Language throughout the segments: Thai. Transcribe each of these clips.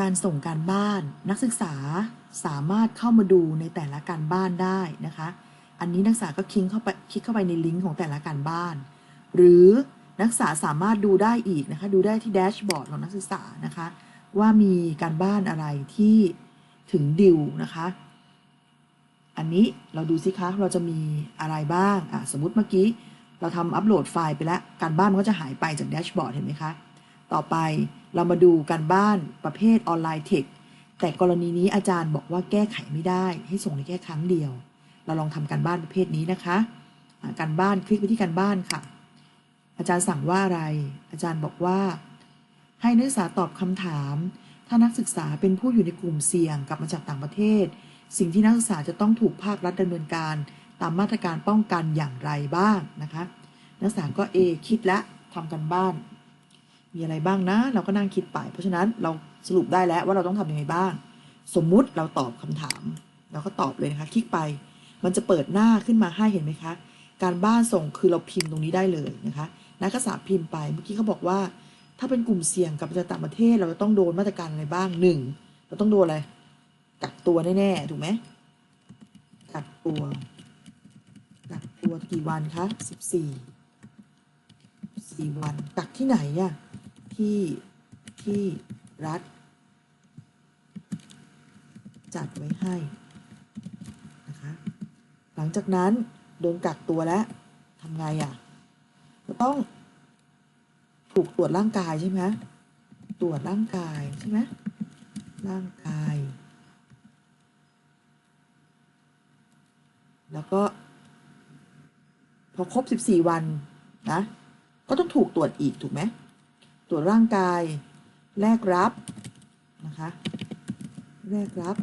การส่งการบ้านนักศึกษาสามารถเข้ามาดูในแต่ละการบ้านได้นะคะ อันนี้นักศึกษาก็คลิกเข้าไปคลิกเข้าไปในลิงก์ของแต่ละการบ้าน หรือนักศึกษาสามารถดูได้อีกนะคะ ดูได้ที่แดชบอร์ดของนักศึกษานะคะ ว่ามีการบ้านอะไรที่ถึงดิวนะคะ อันนี้เราดูสิคะเราจะมีอะไรบ้างอะสมมติเมื่อกี้ เราทำอัปโหลดไฟล์ไปแล้ว การบ้านมันก็จะหายไปจากแดชบอร์ดเห็นไหมคะ ต่อไปเรามาดูการบ้านประเภทออนไลน์เทคแต่กรณีนี้อาจารย์บอกว่าแก้ไขไม่ได้ ให้ส่งในแค่ครั้งเดียว เราลองทำการบ้านประเภทนี้นะคะการบ้านคลิกไปที่การบ้านค่ะ อาจารย์สั่งว่าอะไร อาจารย์บอกว่า ให้นักศึกษาตอบคำถาม ถ้านักศึกษาเป็นผู้อยู่ในกลุ่มเสี่ยงกลับมาจากต่างประเทศ สิ่งที่นักศึกษาจะต้องถูกภาครัฐดำเนินการ ตามมาตรการป้องกันอย่างไรบ้างนะคะ นักศึกษาก็เอคิดและทำกันบ้าน มีอะไรบ้างนะ เราก็นั่งคิดไป เพราะฉะนั้นเราสรุปได้แล้วว่าเราต้องทำยังไงบ้าง สมมุติเราตอบคำถาม เราก็ตอบเลยนะคะ คลิกไป มันจะเปิดหน้าขึ้นมาให้เห็นไหมคะ การบ้านส่งคือเราพิมพ์ตรงนี้ได้เลยนะคะนักศึกษาพิมพ์ไป เมื่อกี้เขาบอกว่า ถ้าเป็นกลุ่มเสี่ยงกับจากต่างประเทศ เราจะต้องโดนมาตรการอะไรบ้างหนึ่งเราต้องโดนอะไรกักตัวแน่ๆถูกไหมกักตัวกักตัวกี่วันคะสิบสี่สี่วันกักที่ไหนอะ ที่ที่รัฐ จัดไว้ให้นะคะหลังจากนั้นโดนกักตัวแล้วทำไงอะก็ต้องถูกตรวจร่างกายใช่ไหมตรวจร่างกายใช่ไหมร่างกาย แล้วก็ พอครบ 14 วันนะ ก็ต้องถูกตรวจอีกถูกไหม ตรวจร่างกาย แลกรับนะคะแลกรับ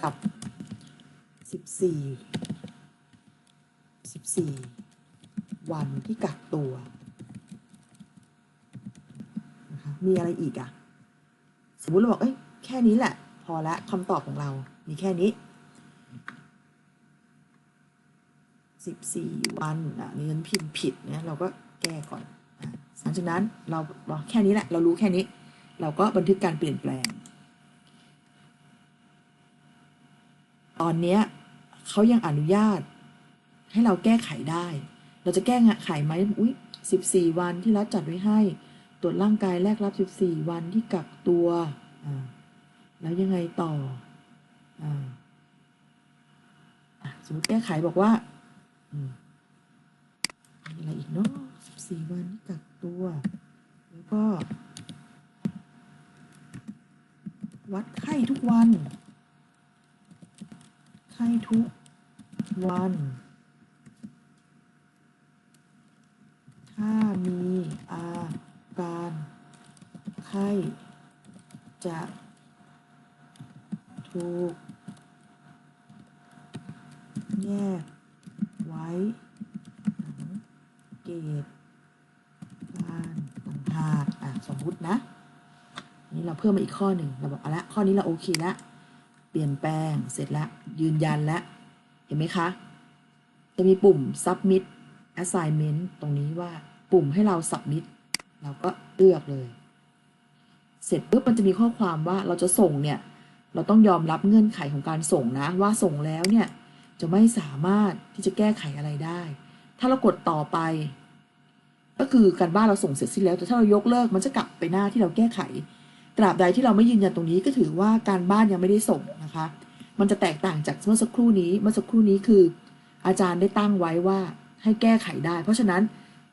กับ14 14วันที่กักตัวนะคะมีอะไรอีกอะสมมติเราบอกเอ้ยแค่นี้แหละ พอละคำตอบของเรา มีแค่นี้สิบสี่วันอะนี่ฉันพิมพ์ผิดเนี่ยเราก็แก้ก่อน หลังจากนั้นเราแค่นี้แหละ เรารู้แค่นี้ เราก็บันทึกการเปลี่ยนแปลง ตอนนี้เขายังอนุญาต ให้เราแก้ไขได้ เราจะแก้ไขไหมอุ้ยสิบสี่วันที่รัฐจัดไว้ให้ ตรวจร่างกายแลกรับสิบสี่วันที่กักตัวแล้วยังไงต่ออสมมติแก้ไขบอกว่าออะไรอีกเนาะสิบสี่วัน ก็ วัดไข้ทุกวัน ไข้ทุกวัน ถ้ามีอาการไข้จะถูกแยกไว้สังเกตการต่างหากอะ สมมุตินะ นี่เราเพิ่มมาอีกข้อหนึ่งเราบอกเอาละข้อนี้เราโอเคละเปลี่ยนแปลงเสร็จล้วยืนยันล้วเห็นไหมคะ จะมีปุ่ม submit assignment ตรงนี้ว่าปุ่มให้เรา submit เราก็เลือกเลย เสร็จปุ๊บมันจะมีข้อความว่าเราจะส่งเนี่ย เราต้องยอมรับเงื่อนไขของการส่งนะ ว่าส่งแล้วเนี่ย จะไม่สามารถที่จะแก้ไขอะไรได้ ถ้าเรากดต่อไป ก็คือการบ้านเราส่งเสร็จสิ้นแล้ว แต่ถ้าเรายกเลิกมันจะกลับไปหน้าที่เราแก้ไข ตราบใดที่เราไม่ยืนยันตรงนี้ก็ถือว่าการบ้านยังไม่ได้ส่งนะคะ มันจะแตกต่างจากเมื่อสักครู่นี้ เมื่อสักครู่นี้คือ อาจารย์ได้ตั้งไว้ว่าให้แก้ไขได้ เพราะฉะนั้น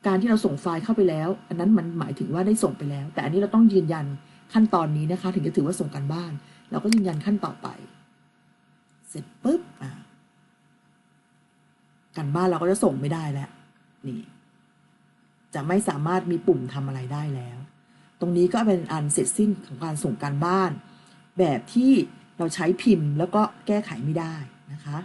การที่เราส่งไฟล์เข้าไปแล้ว อันนั้นมันหมายถึงว่าได้ส่งไปแล้ว แต่อันนี้เราต้องยืนยันขั้นตอนนี้นะคะ ถึงจะถือว่าส่งการบ้าน เราก็ยืนยันขั้นต่อไป เสร็จปุ๊บอะกันบ้านเราก็จะส่งไม่ได้แล้วนี่ จะไม่สามารถมีปุ่มทำอะไรได้แล้ว ตรงนี้ก็เป็นอันเสร็จสิ้นของการส่งการบ้าน แบบที่เราใช้พิมพ์แล้วก็แก้ไขไม่ได้นะคะ